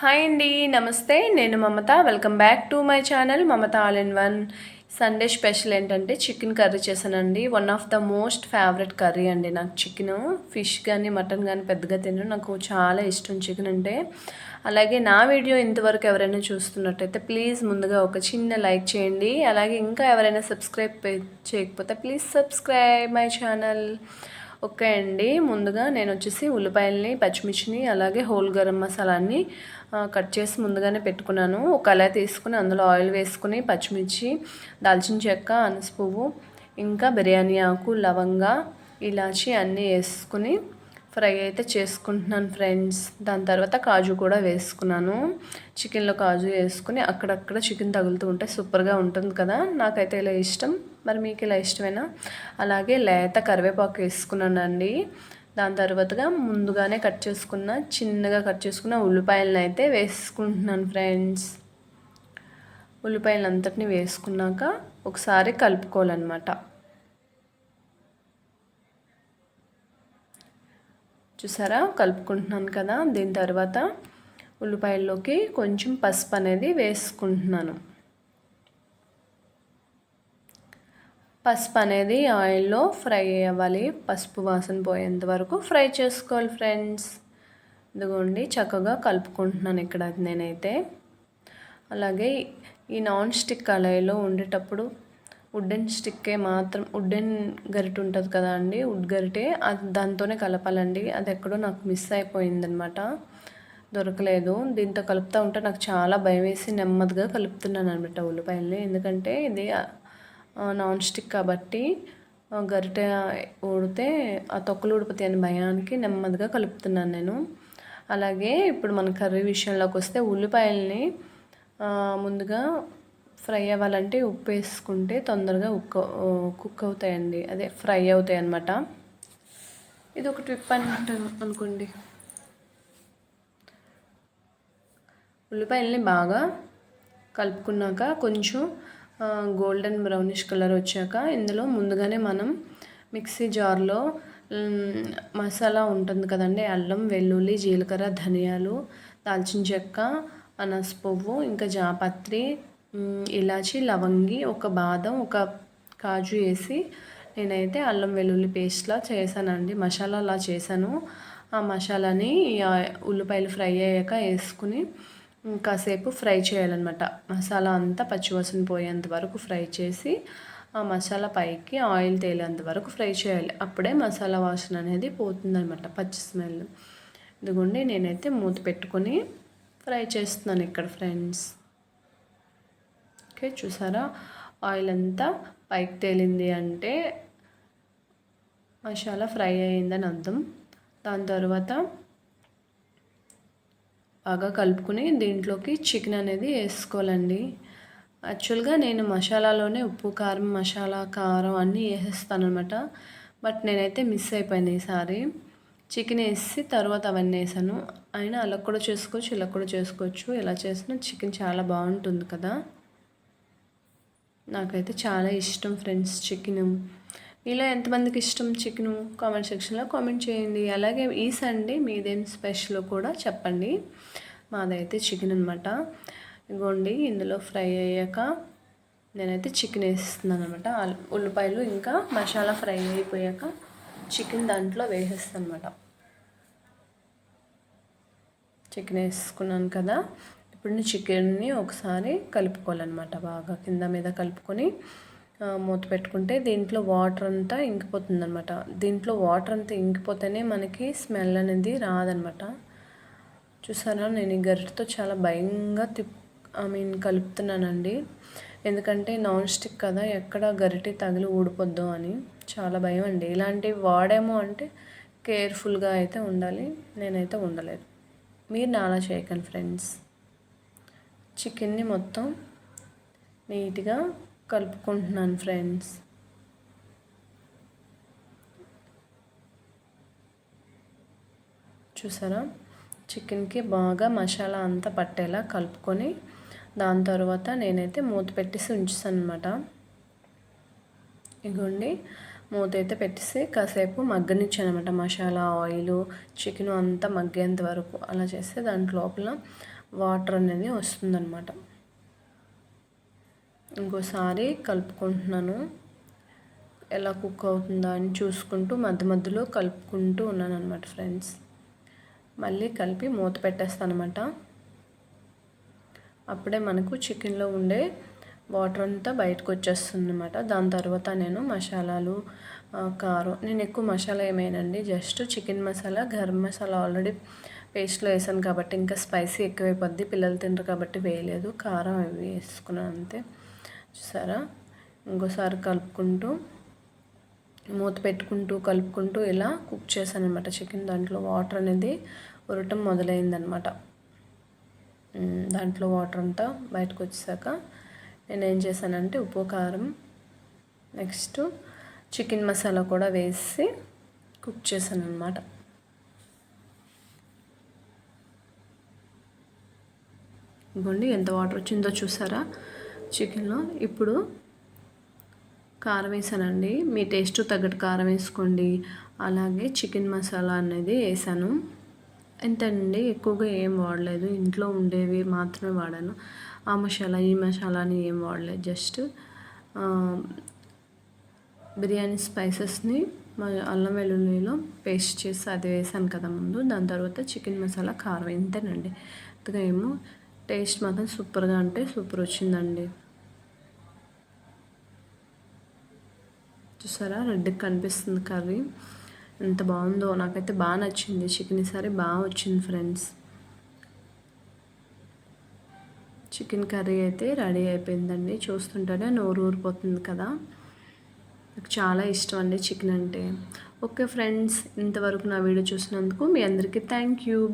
Hi అండి నమస్తే. నేను Mamata. Welcome back to my channel Mamata all in one Sunday special ఏంటంటే chicken curry చేశానండి. One of the most favourite curry అండి నాకు చికెన్. ఫిష్ కానీ మటన్ కానీ పెద్దగా తినడం నాకు చాలా ఇష్టం చికెన్ అంటే. అలాగే నా వీడియో ఇంతవరకు ఎవరైనా చూస్తున్నట్టయితే ప్లీజ్ ముందుగా ఒక చిన్న లైక్ చేయండి. అలాగే ఇంకా ఎవరైనా సబ్స్క్రైబ్ చేయకపోతే please subscribe my channel okay అండి. ముందుగా నేను వచ్చేసి ఉల్లిపాయలని పచ్చిమిర్చిని అలాగే హోల్ గరం మసాలాన్ని కట్ చేసి ముందుగానే పెట్టుకున్నాను. ఒక అలా తీసుకుని అందులో ఆయిల్ వేసుకుని పచ్చిమిర్చి దాల్చిన చెక్క అనస పువ్వు ఇంకా బిర్యానీ ఆకు లవంగా ఇలాచి అన్నీ వేసుకుని ఫ్రై అయితే చేసుకుంటున్నాను ఫ్రెండ్స్. దాని తర్వాత కాజు కూడా వేసుకున్నాను. చికెన్లో కాజు వేసుకుని అక్కడక్కడ చికెన్ తగులుతూ ఉంటే సూపర్గా ఉంటుంది కదా. నాకైతే ఇలా ఇష్టం. మరి మీకు ఇలా ఇష్టమేనా? అలాగే లేత కరివేపాకు వేసుకున్నానండి. దాని తర్వాతగా ముందుగానే కట్ చేసుకున్న చిన్నగా కట్ చేసుకున్న ఉల్లిపాయలను అయితే వేసుకుంటున్నాను ఫ్రెండ్స్. ఉల్లిపాయలు అంతటిని వేసుకున్నాక ఒకసారి కలుపుకోవాలన్నమాట. చూసారా? కలుపుకుంటున్నాను కదా. దీని తర్వాత ఉల్లిపాయల్లోకి కొంచెం పసుపు అనేది వేసుకుంటున్నాను. పసుపు అనేది ఆయిల్లో ఫ్రై అవ్వాలి. పసుపు వాసన పోయేంత వరకు ఫ్రై చేసుకోవాలి ఫ్రెండ్స్. ఇదిగోండి చక్కగా కలుపుకుంటున్నాను ఇక్కడ నేనైతే. అలాగే ఈ నాన్ స్టిక్ కళాయిలో ఉండేటప్పుడు వుడెన్ స్టిక్కే మాత్రం వుడెన్ గరిట ఉంటుంది కదా అండి వుడ్ గరిటే అది దాంతోనే కలపాలండి. అది ఎక్కడో నాకు మిస్ అయిపోయిందనమాట దొరకలేదు. దీంతో కలుపుతూ ఉంటే నాకు చాలా భయం వేసి నెమ్మదిగా కలుపుతున్నాను అనమాట ఉల్లిపాయల్ని. ఎందుకంటే ఇది నాన్ స్టిక్ కాబట్టి గరిటె ఊడితే ఆ తొక్కలు ఊడిపోతాయి అనే భయానికి నెమ్మదిగా కలుపుతున్నాను నేను. అలాగే ఇప్పుడు మన కర్రీ విషయంలోకి వస్తే ఉల్లిపాయల్ని ముందుగా ఫ్రై అవ్వాలంటే ఉప్పు వేసుకుంటే తొందరగా ఉక్క కుక్ అవుతాయండి. అదే ఫ్రై అవుతాయి అన్నమాట. ఇది ఒక ట్రిప్ అని అనుకోండి. ఉల్లిపాయల్ని బాగా కలుపుకున్నాక కొంచెం గోల్డెన్ బ్రౌనిష్ కలర్ వచ్చాక ఇందులో ముందుగానే మనం మిక్సీ జార్లో మసాలా ఉంటుంది కదండి అల్లం వెల్లుల్లి జీలకర్ర ధనియాలు దాల్చిన చెక్క అనస పువ్వు ఇంకా జాపత్రి ఇలాచి లవంగి ఒక బాదం ఒక కాజు వేసి నేనైతే అల్లం వెల్లుల్లి పేస్ట్లా చేశానండి. మసాలా అలా చేశాను. ఆ మసాలాని ఉల్లిపాయలు ఫ్రై అయ్యాక వేసుకుని కాసేపు ఫ్రై చేయాలన్నమాట. మసాలా అంతా పచ్చివాసన పోయేంత వరకు ఫ్రై చేసి ఆ మసాలా పైకి ఆయిల్ తేలేంత వరకు ఫ్రై చేయాలి. అప్పుడే మసాలా వాసన అనేది పోతుందన్నమాట పచ్చి స్మెల్. ఇదిగోండి నేనైతే మూత పెట్టుకొని ఫ్రై చేస్తున్నాను ఇక్కడ ఫ్రెండ్స్. ఓకే చూసారా? ఆయిల్ అంతా పైకి తేలింది అంటే మసాలా ఫ్రై అయిందని అర్థం. దాని తర్వాత బాగా కలుపుకుని దీంట్లోకి చికెన్ అనేది వేసుకోవాలండి. యాక్చువల్గా నేను మసాలాలోనే ఉప్పు కారం మసాలా కారం అన్నీ వేసేస్తాను అనమాట బట్ నేనైతే మిస్ అయిపోయింది ఈసారి. చికెన్ వేసి తర్వాత అవన్నీ వేసాను. అయినా అలా కూడా చేసుకోవచ్చు ఇలా కూడా చేసుకోవచ్చు. ఎలా చేసినా చికెన్ చాలా బాగుంటుంది కదా. నాకైతే చాలా ఇష్టం ఫ్రెండ్స్ చికెన్. మీలో ఎంతమందికి ఇష్టం చికెను కామెంట్ సెక్షన్లో కామెంట్ చేయండి. అలాగే ఈ సండే మీదేం స్పెషల్ కూడా చెప్పండి. మాదైతే చికెన్ అనమాట ఇగోండి ఇందులో ఫ్రై అయ్యాక నేనైతే చికెన్ వేస్తున్నాను అనమాట ఉల్లిపాయలు ఇంకా మసాలా ఫ్రై అయిపోయాక చికెన్ దాంట్లో వేసేస్తాను అనమాట చికెన్ వేసుకున్నాను కదా ఇప్పుడు చికెన్ని ఒకసారి కలుపుకోవాలన్నమాట బాగా. కింద మీద కలుపుకొని మూత పెట్టుకుంటే దీంట్లో వాటర్ అంతా ఇంకిపోతుంది అనమాట దీంట్లో వాటర్ అంతా ఇంకిపోతేనే మనకి స్మెల్ అనేది రాదనమాట చూసారా? నేను ఈ గరిటతో చాలా భయంగా తిప్ ఐ మీన్ కలుపుతున్నానండి. ఎందుకంటే నాన్ స్టిక్ కదా ఎక్కడ గరిటె తగిలి ఊడిపోద్దు అని. చాలా భయం అండి. ఇలాంటివి వాడేమో అంటే కేర్ఫుల్గా అయితే ఉండాలి నేనైతే ఉండలేదు. మీరు నాలా చేయకండి ఫ్రెండ్స్. చికెన్ని మొత్తం నీట్గా కలుపుకుంటున్నాను ఫ్రెండ్స్ చూసారా? చికెన్కి బాగా మసాలా అంతా పట్టేలా కలుపుకొని దాని తర్వాత నేనైతే మూత పెట్టేసి ఉంచుతాను అనమాట ఇగోండి మూత అయితే పెట్టేసి కాసేపు మగ్గనిచ్చాను అనమాట మసాలా ఆయిల్ చికెన్ అంతా మగ్గేంత వరకు. అలా చేస్తే దాంట్ లోపల వాటర్ అనేది వస్తుందన్నమాట. ఇంకోసారి కలుపుకుంటున్నాను. ఎలా కుక్ అవుతుందా అని చూసుకుంటూ మధ్య మధ్యలో కలుపుకుంటూ ఉన్నాను అనమాట ఫ్రెండ్స్. మళ్ళీ కలిపి మూత పెట్టేస్తాను అనమాట అప్పుడే మనకు చికెన్లో ఉండే వాటర్ అంతా బయటకు వచ్చేస్తుంది అనమాట దాని తర్వాత నేను మసాలాలు కారం నేను ఎక్కువ masala ఏమైనండి just chicken masala garam masala already పేస్ట్లో వేసాను కాబట్టి ఇంకా స్పైసీ ఎక్కువైపోద్ది. పిల్లలు తినరు కాబట్టి వేయలేదు. కారం అవి వేసుకున్నాను అంతే. చూసారా? ఇంకోసారి కలుపుకుంటూ మూత పెట్టుకుంటూ కలుపుకుంటూ ఇలా కుక్ చేశాను అనమాట చికెన్ దాంట్లో వాటర్ అనేది ఉరటం మొదలైందనమాట దాంట్లో వాటర్ అంతా బయటకు వచ్చాక నేను ఏం చేశానంటే ఉప్పు కారం నెక్స్ట్ చికెన్ మసాలా కూడా వేసి కుక్ చేశాను అనమాట ఇవ్వండి ఎంత వాటర్ వచ్చిందో చూసారా? చికెన్లో ఇప్పుడు కారం వేసానండి. మీ టేస్ట్ తగ్గట్టు కారం వేసుకోండి. అలాగే చికెన్ మసాలా అనేది వేసాను. ఎంతండి? ఎక్కువగా ఏం వాడలేదు. ఇంట్లో ఉండేవి మాత్రమే వాడాను. ఆ మసాలా ఈ మసాలా అని ఏం వాడలేదు. జస్ట్ బిర్యానీ స్పైసెస్ని అల్లం వెల్లుల్లిలో పేస్ట్ చేసి అది వేసాను కదా ముందు. దాని తర్వాత చికెన్ మసాలా కారం ఇంతేనండి. అంతగా ఏమో టేస్ట్ మాత్రం సూపర్గా అంటే సూపర్ వచ్చిందండి. చూసారా? రెడ్కి కనిపిస్తుంది కర్రీ. ఎంత బాగుందో. నాకైతే బాగా నచ్చింది. చికెన్ ఈసారి బాగా వచ్చింది ఫ్రెండ్స్. చికెన్ కర్రీ అయితే రెడీ అయిపోయిందండి. చూస్తుంటేనే నోరు ఊరిపోతుంది కదా. నాకు చాలా ఇష్టం అండి చికెన్ అంటే. ఓకే ఫ్రెండ్స్ ఇంతవరకు నా వీడియో చూసినందుకు మీ అందరికీ థ్యాంక్ యూ.